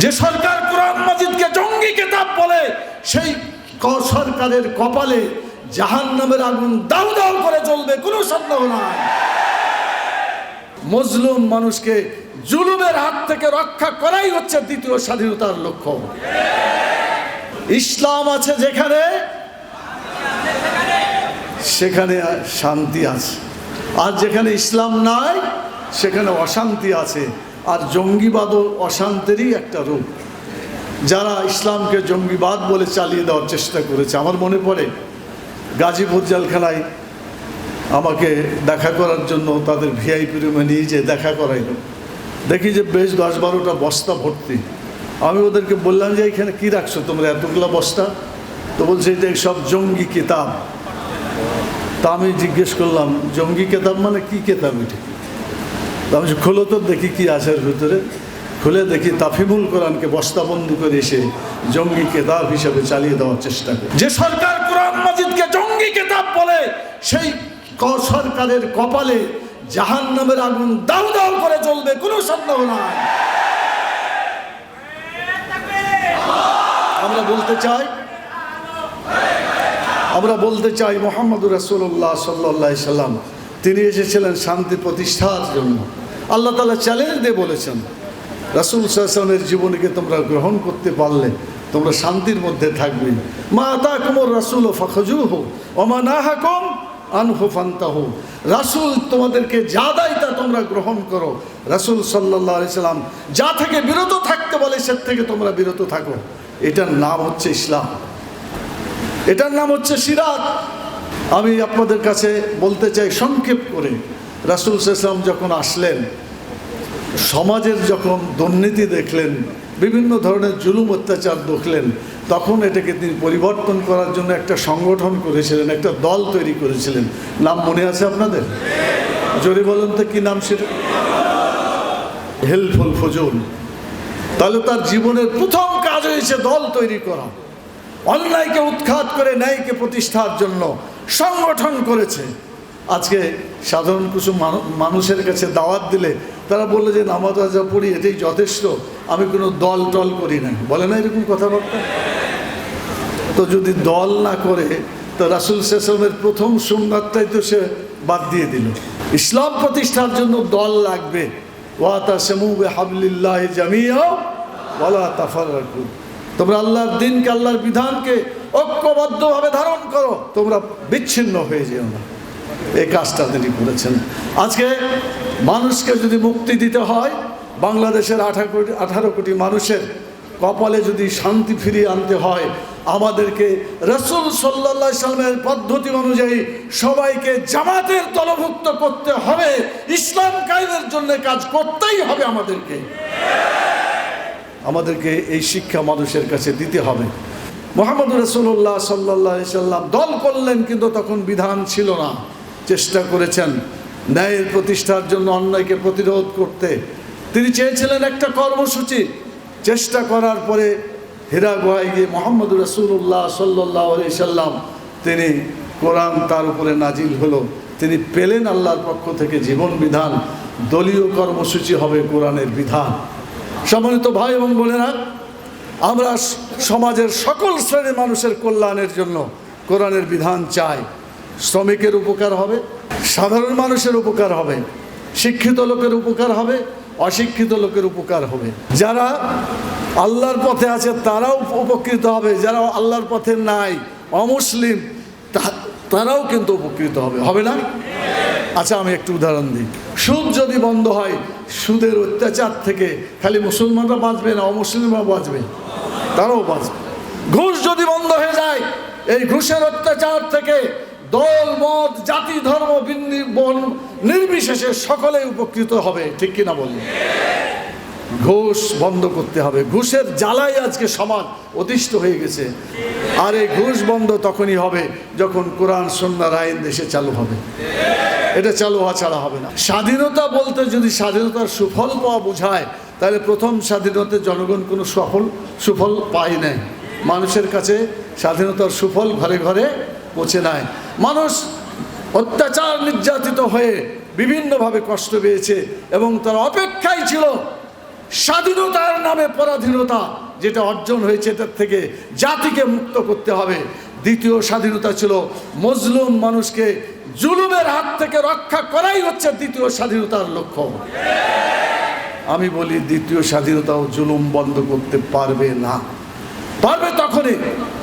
যে সরকার কোরআন মাজিদকে জঙ্গি কেতাব বলে, সেই সরকারের কপালে জাহান নামের আগুন দাউ দাউ করে চলবে কোনো সন্দেহ নাই। মজলুম মানুষকে জুলুমের হাত থেকে রক্ষা করাই হচ্ছে দ্বিতীয় স্বাধীনতার লক্ষ্য। ইসলাম আছে যেখানে, সেখানে শান্তি আছে। আর যেখানে ইসলাম নাই, সেখানে অশান্তি আছে। আর জঙ্গিবাদও অশান্তেরই একটা রূপ। যারা ইসলামকে জঙ্গিবাদ বলে চালিয়ে দেওয়ার চেষ্টা করেছে, আমার মনে পড়ে গাজীপুর জেলখানায় আমাকে দেখা করার জন্য তাদের ভিআইপি রুমে নিয়ে যেয়ে দেখা করাইলো। দেখি যে বেশ দশ বারোটা বস্তা ভর্তি। আমি ওদেরকে বললাম যে এখানে কী রাখছো তোমরা এতগুলো বস্তা? তো বলছে এটা সব জঙ্গি কিতাব। তা আমি জিজ্ঞেস করলাম, জঙ্গি কেতাব মানে কি কেতাব এটা? আমি খোলো তো, দেখি কি আছে ভিতরে। খুলে দেখি তাফিমুল কোরআনকে বস্তাবন্দি করে এসে জঙ্গি কেতাব হিসেবে চালিয়ে দেওয়ার চেষ্টা করে। যে সরকার কোরআন মাজিদকে জঙ্গি কেতাব বলে, সেই সরকারের কপালে জাহান নামের আগুন দাউ দাউ করে চলবে কোনো সন্দেহ নাই। আমরা বলতে চাই, আমরা বলতে চাই মোহাম্মদ রাসুল্লাহ সাল্লাহ সাল্লাম, তিনি এসেছিলেন শান্তি প্রতিষ্ঠার জন্য। আল্লাহ তালা চ্যালেঞ্জ দিয়ে বলেছেন, রাসুল সাহসানের জীবনীকে তোমরা গ্রহণ করতে পারলে, তোমরা শান্তির মধ্যে থাকবে। মা তা কুমর রাসুল ও ফখজু হোক অমা না হাকম আনহু হোক রাসুল তোমাদেরকে যা দেয় তা তোমরা গ্রহণ করো। রাসুল সাল্লাহ সাল্লাম যা থেকে বিরত থাকতে বলে, সে থেকে তোমরা বিরত থাকো। এটার নাম হচ্ছে ইসলাম। এটার নাম হচ্ছে সিরাত। আমি আপনাদের কাছে বলতে চাই, সংক্ষেপ করে। রাসুল সাল্লাম যখন আসলেন, সমাজের যখন দুর্নীতি দেখলেন, বিভিন্ন ধরনের জুলুম অত্যাচার দেখলেন, তখন এটাকে তিনি পরিবর্তন করার জন্য একটা সংগঠন করেছিলেন, একটা দল তৈরি করেছিলেন। নাম মনে আছে আপনাদের? জোরে বলুন তো কি নাম সেটা? হেল্পফুল ফজল। তাহলে তার জীবনের প্রথম কাজ হয়েছে দল তৈরি করা। অন্যায়কে উৎখাত করে ন্যায়কে প্রতিষ্ঠার জন্য সংগঠন করেছে। আজকে সাধারণ কিছু মানুষের কাছে দাওয়াত দিলে, তারা বলল যে নামাজ আজা পড়ি, এটাই যথেষ্ট। আমি কোনো দল টল করি না। বলে না এরকম কথাবার্তা? তো যদি দল না করে, তো রাসুল সেসমের প্রথম সোমনাথটাই তো সে বাদ দিয়ে দিল। ইসলাম প্রতিষ্ঠার জন্য দল লাগবে। ওয়াতা সেমুবে হাবলিল্লাহ জামিয়া ওয়ালা তাফারাকু তোমরা আল্লাহর দিনকে, আল্লাহর বিধানকে ঐক্যবদ্ধভাবে ধারণ করো। তোমরা বিচ্ছিন্ন হয়ে যেও না। এই কাজটা তিনি করেছেন। আজকে মানুষকে যদি মুক্তি দিতে হয়, বাংলাদেশের আঠারো কোটি আঠারো কোটি মানুষের কপালে যদি শান্তি ফিরিয়ে আনতে হয়, আমাদেরকে রসুল সাল্লা সাল্লামের পদ্ধতি অনুযায়ী সবাইকে জামাতের দলভুক্ত করতে হবে। ইসলাম কায়েমের জন্য কাজ করতেই হবে আমাদেরকে। আমাদেরকে এই শিক্ষা মানুষের কাছে দিতে হবে। মোহাম্মদ রসুল্লাহ সাল্লাহ সাল্লাম দল করলেন, কিন্তু তখন বিধান ছিল না। চেষ্টা করেছেন ন্যায়ের প্রতিষ্ঠার জন্য অন্যায়কে প্রতিরোধ করতে। তিনি চেয়েছিলেন একটা কর্মসূচি। চেষ্টা করার পরে হীরা গুহায় গিয়ে মোহাম্মদ রসুল্লাহ সাল্লাহ সাল্লাম তিনি কোরআন তার উপরে নাজিল হলো। তিনি পেলেন আল্লাহর পক্ষ থেকে জীবন বিধান। দলীয় কর্মসূচি হবে কোরআনের বিধান। সম্মানিত ভাই এবং বোনেরা, আমরা সমাজের সকল শ্রেণির মানুষের কল্যাণের জন্য কোরআনের বিধান চাই। শ্রমিকের উপকার হবে, সাধারণ মানুষের উপকার হবে, শিক্ষিত লোকের উপকার হবে, অশিক্ষিত লোকের উপকার হবে। যারা আল্লাহর পথে আছে, তারাও উপকৃত হবে। যারা আল্লাহর পথে নাই, অমুসলিম তারাও কিন্তু উপকৃত হবে। হবে না? আচ্ছা আমি একটু উদাহরণ দিই। সুদ যদি বন্ধ হয়, সুদের অত্যাচার থেকে খালি মুসলমানরা বাঁচবে না অমুসলিমরা বাঁচবে? তারাও বাঁচবে। ঘুষ যদি বন্ধ হয়ে যায়, এই ঘুষের অত্যাচার থেকে দল, মত, জাতি, ধর্ম নির্বিশেষে সকলেই উপকৃত হবে, ঠিক কিনা বললেন ঘুষ বন্ধ করতে হবে। ঘুষের জ্বালাই আজকে সমাজ অতিষ্ঠ হয়ে গেছে। আর এই ঘুষ বন্ধ তখনই হবে যখন কোরআন সন্ন্যার আইন দেশে চালু হবে। এটা চালু হওয়া ছাড়া হবে না। স্বাধীনতা বলতে যদি স্বাধীনতার সুফল পাওয়া বোঝায়, তাহলে প্রথম স্বাধীনতাতে জনগণ কোনো সফল সুফল পায় নাই। মানুষের কাছে স্বাধীনতার সুফল ঘরে ঘরে পৌঁছে নেয় মানুষ অত্যাচার নির্যাতিত হয়ে বিভিন্নভাবে কষ্ট পেয়েছে এবং তার অপেক্ষায় ছিল স্বাধীনতার নামে পরাধীনতা যেটা অর্জন হয়েছে এটার থেকে জাতিকে মুক্ত করতে হবে। দ্বিতীয় স্বাধীনতা ছিল মজলুম মানুষকে জুলুমের হাত থেকে রক্ষা করাই হচ্ছে দ্বিতীয় স্বাধীনতার লক্ষ্য। আমি বলি দ্বিতীয় স্বাধীনতাও জুলুম বন্ধ করতে পারবে না। পারবে তখনই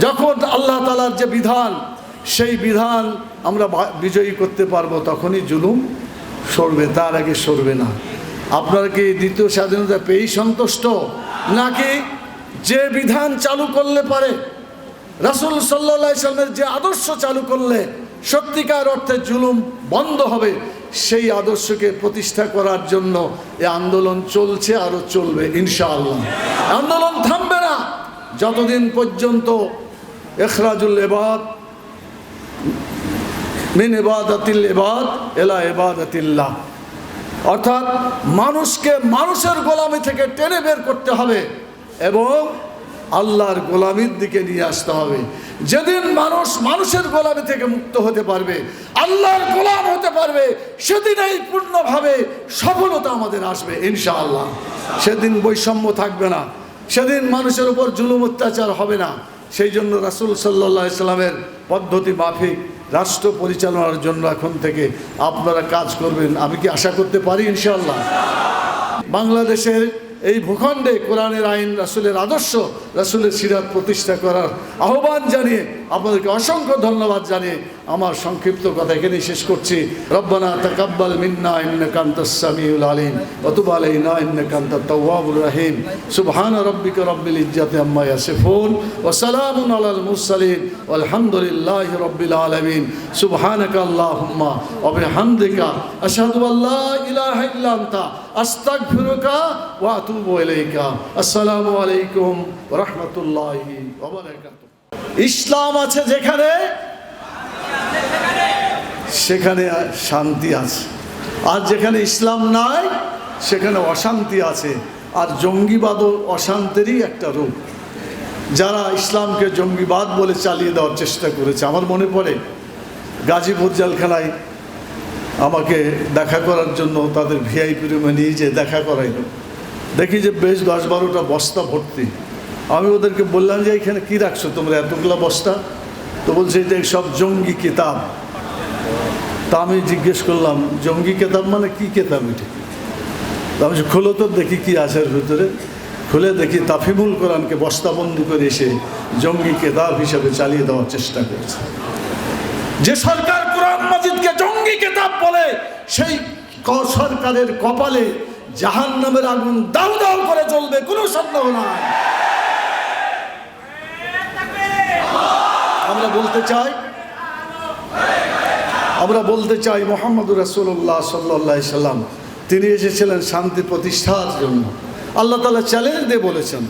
যখন আল্লাহ তালার যে বিধান সেই বিধান আমরা বিজয়ী করতে পারব তখনই জুলুম সরবে, তার আগে সরবে না। আপনারা কি দ্বিতীয় স্বাধীনতা পেয়েই সন্তুষ্ট? নাকি যে বিধান চালু করলে পারে, রাসুল ইসলামের যে আদর্শ চালু করলে সত্যিকার অর্থে জুলুম বন্ধ হবে, সেই আদর্শকে প্রতিষ্ঠা করার জন্য এ আন্দোলন চলছে আরও চলবে, ইনশাআল্লাহ। আন্দোলন থামবে না। যতদিন পর্যন্ত এখরাজুল এবাদ মিন এবাদাতিল এবাদ এলা এবাদাতিল্লাহ অর্থাৎ মানুষকে মানুষের গোলামি থেকে টেনে বের করতে হবে এবং আল্লাহর গোলামির দিকে নিয়ে আসতে হবে। যেদিন মানুষ মানুষের গোলামি থেকে মুক্ত হতে পারবে, আল্লাহর গোলাম হতে পারবে সেদিন এই পূর্ণভাবে সফলতা আমাদের আসবে, ইনশাআল্লাহ। সেদিন বৈষম্য থাকবে না, সেদিন মানুষের উপর জুলুম অত্যাচার হবে না। সেই জন্য রাসুল সাল্লাহ ইসলামের পদ্ধতি মাফিক। রাষ্ট্র পরিচালনার জন্য এখন থেকে আপনারা কাজ করবেন। আমি কি আশা করতে পারি ইনশাল্লাহ বাংলাদেশের এই ভূখণ্ডে কোরআনের আইন, রাসুলের আদর্শ, রাসুলের সিরাত প্রতিষ্ঠা করার আহ্বান জানিয়ে আপনাদেরকে অসংখ্য ধন্যবাদ জানিয়ে আমার সংক্ষিপ্ত কথা এখানে শেষ করছি। রব্বানা তাকাব্বাল মিন্না, ইন্নাকা আনতাস সামিউল আলিম, ওয়া তুব আলাইনা, ইন্নাকা আনতাত তাওয়াবুর রহিম। সুবহান রাব্বিকা রাব্বিল ইজ্জাতি আম্মা ইয়াসিফুন, ওয়া সালামুন আলাল মুরসালিন, ওয়ালহামদুলিল্লাহি রাব্বিল আলামিন। সুবহানাকা আল্লাহুম্মা, ওয়া বিহামদিকা, আশহাদু আল্লা ইলাহা ইল্লা আনতা, আস্তাগফিরুকা ওয়া আতুবু ইলাইকা। আসসালামু আলাইকুম ওয়া রাহমাতুল্লাহি ওয়া বারাকাতুহু। ইসলাম আছে যেখানে সেখানে শান্তি আছে। আর যেখানে ইসলাম নাই, সেখানে অশান্তি আছে। আর জঙ্গিবাদও অশান্তেরই একটা রূপ। যারা ইসলামকে জঙ্গিবাদ বলে চালিয়ে দেওয়ার চেষ্টা করেছে, আমার মনে পড়ে গাজীপুর জেলখানায় আমাকে দেখা করার জন্য তাদের ভিআইপি রুমে নিয়ে যে দেখা করাইল। দেখি যে বেশ দশ বারোটা বস্তা ভর্তি। আমি ওদেরকে বললাম যে এখানে কী রাখছো তোমরা এতগুলো বস্তা? তো বলছে, এটা সব জঙ্গি কিতাব। তা আমি জিজ্ঞেস করলাম, জঙ্গি কেতাব মানে কি কেতাব এটা? আমি খোলো তো, দেখি কি আছে ভিতরে। খুলে দেখি তাফিমুল কোরআনকে বস্তাবন্দি করে এসে জঙ্গি কেতাব হিসেবে চালিয়ে দেওয়ার চেষ্টা করছে। যে সরকার কোরআন মাজিদকে জঙ্গি কেতাব বলে, সেই সরকারের কপালে জাহান নামের আগুন দাউ দাউ করে চলবে কোনো সন্দেহ নাই। আমরা বলতে চাই, আমরা বলতে চাই মোহাম্মদুর রাসুল্লাহ সাল্লাহ সাল্লাম। তিনি এসেছিলেন শান্তি প্রতিষ্ঠার জন্য। আল্লাহ তালা চ্যালেঞ্জ দিয়ে বলেছেন,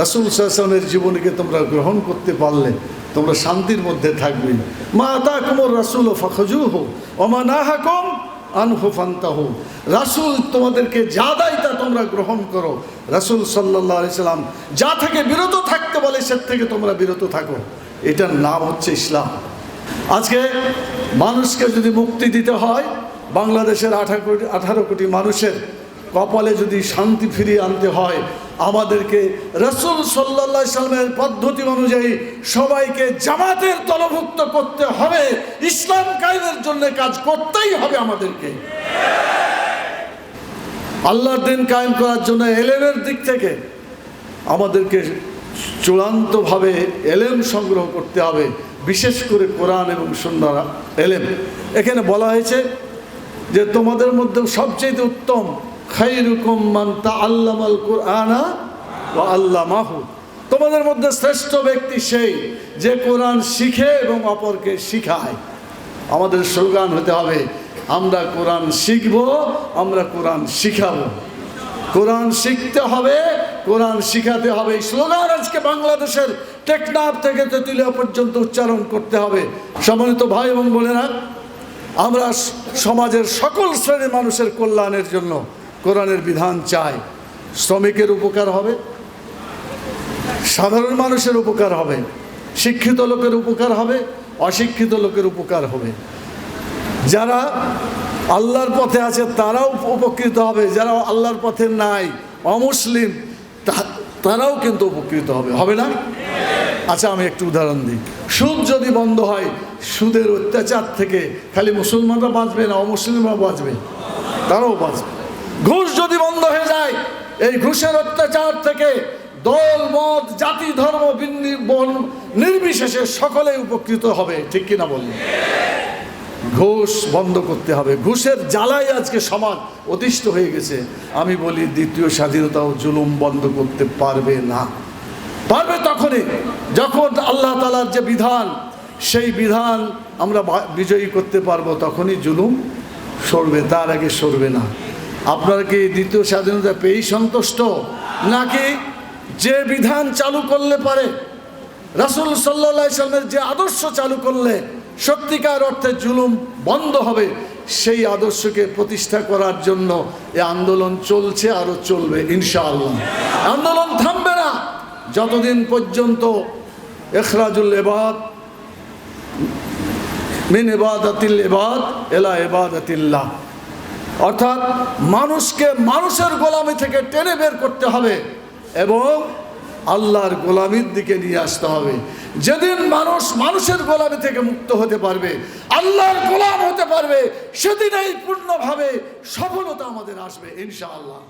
রাসুল সাল্লামের জীবনীকে তোমরা গ্রহণ করতে পারলে, তোমরা শান্তির মধ্যে থাকবে। মা তা কুমর রাসুল ও ফখজু হো অমা না হাকম আনহু ফান্তাহু। রাসুল তোমাদেরকে যা দেয় তা তোমরা গ্রহণ করো। রাসুল সাল্লাহ সাল্লাম যা থেকে বিরত থাকতে বলে সে থেকে তোমরা বিরত থাকো। এটার নাম হচ্ছে ইসলাম। আজকে মানুষকে যদি মুক্তি দিতে হয়, বাংলাদেশের আঠারো কোটি আঠারো কোটি মানুষের কপালে যদি শান্তি ফিরিয়ে আনতে হয়, আমাদেরকে রসুল সাল্লা সাল্লামের পদ্ধতি অনুযায়ী সবাইকে জামাতের দলভুক্ত করতে হবে। ইসলাম কায়েমের জন্য কাজ করতেই হবে আমাদেরকে। আল্লাহর দিন কায়েম করার জন্য এলেমের দিক থেকে আমাদেরকে চূড়ান্তভাবে এলেম সংগ্রহ করতে হবে, বিশেষ করে কোরআন এবং সুন্দর এলেম। এখানে বলা হয়েছে যে তোমাদের মধ্যে সবচেয়ে উত্তম খাই খাইরুকুম মান তাআল্লামাল কুরআনা ওয়া আল্লামাহু। তোমাদের মধ্যে শ্রেষ্ঠ ব্যক্তি সেই যে কোরআন শিখে এবং অপরকে শিখায়। আমাদের স্লোগান হতে হবে, আমরা কোরআন শিখব, আমরা কোরআন শিখাবো। কোরআন শিখতে হবে কোরআন শিখাতে হবে। এই স্লোগান আজকে বাংলাদেশের টেকনাফ থেকে তেঁতুলিয়া পর্যন্ত উচ্চারণ করতে হবে। সম্মানিত ভাই এবং বোনেরা, আমরা সমাজের সকল শ্রেণির মানুষের কল্যাণের জন্য কোরআনের বিধান চাই। শ্রমিকের উপকার হবে, সাধারণ মানুষের উপকার হবে, শিক্ষিত লোকের উপকার হবে, অশিক্ষিত লোকের উপকার হবে। যারা আল্লাহর পথে আছে, তারাও উপকৃত হবে। যারা আল্লাহর পথে নাই, অমুসলিম তারাও কিন্তু উপকৃত হবে হবে না? আচ্ছা আমি একটু উদাহরণ দিই। সুদ যদি বন্ধ হয়, সুদের অত্যাচার থেকে খালি মুসলমানরা বাঁচবে না অমুসলিমরা বাঁচবে? তারাও বাঁচবে। ঘুষ যদি বন্ধ হয়ে যায়, এই ঘুষের অত্যাচার থেকে দল, মত, জাতি, ধর্ম নির্বিশেষে সকলেই উপকৃত হবে, ঠিক কিনা বলুন? ঘুষ বন্ধ করতে হবে। ঘুষের জ্বালাই আজকে সমাজ অতিষ্ঠ হয়ে গেছে। আমি বলি, দ্বিতীয় স্বাধীনতাও জুলুম বন্ধ করতে পারবে না। পারবে তখনই, যখন আল্লাহ তালার যে বিধান, সেই বিধান আমরা বিজয়ী করতে পারব তখনই জুলুম সরবে, তার আগে সরবে না। আপনারা কি দ্বিতীয় স্বাধীনতা পেয়েই সন্তুষ্ট? নাকি যে বিধান চালু করলে পারে, রাসুল সাল্লা সাল্লামের যে আদর্শ চালু করলে সত্যিকার অর্থে জুলুম বন্ধ হবে, সেই আদর্শকে প্রতিষ্ঠা করার জন্য এ আন্দোলন চলছে আরও চলবে, ইনশাআল্লাহ। আন্দোলন থামবে না। যতদিন পর্যন্ত এখরাজুল এবাদ, মিন এবাদাতিল এবাদ এলা এবাদ এবাদাতিল্লাহ অর্থাৎ মানুষকে মানুষের গোলামি থেকে টেনে বের করতে হবে এবং আল্লাহর গোলামির দিকে নিয়ে আসতে হবে। যেদিন মানুষ মানুষের গোলামি থেকে মুক্ত হতে পারবে, আল্লাহর গোলাম হতে পারবে, সেদিনেই পূর্ণভাবে সফলতা আমাদের আসবে, ইনশাআল্লাহ।